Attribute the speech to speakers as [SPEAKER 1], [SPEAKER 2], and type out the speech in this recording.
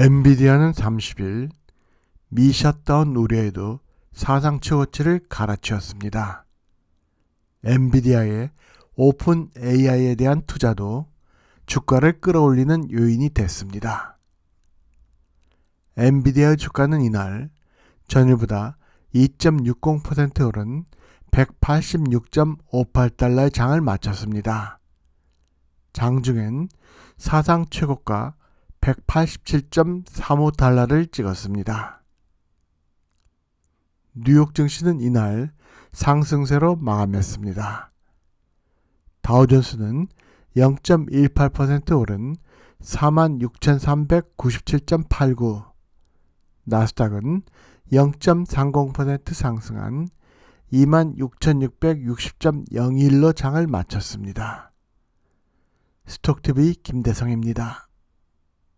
[SPEAKER 1] 엔비디아는 30일 미 셧다운 우려에도 사상 최고치를 갈아치웠습니다. 엔비디아의 오픈 AI에 대한 투자도 주가를 끌어올리는 요인이 됐습니다. 엔비디아의 주가는 이날 전일보다 2.60% 오른 186.58달러의 장을 마쳤습니다. 장중엔 사상 최고가 187.35달러를 찍었습니다. 뉴욕 증시는 이날 상승세로 마감했습니다. 다우존스는 0.18% 오른 46,397.89, 나스닥은 0.30% 상승한 26,660.01로 장을 마쳤습니다. 스톡TV 김대성입니다.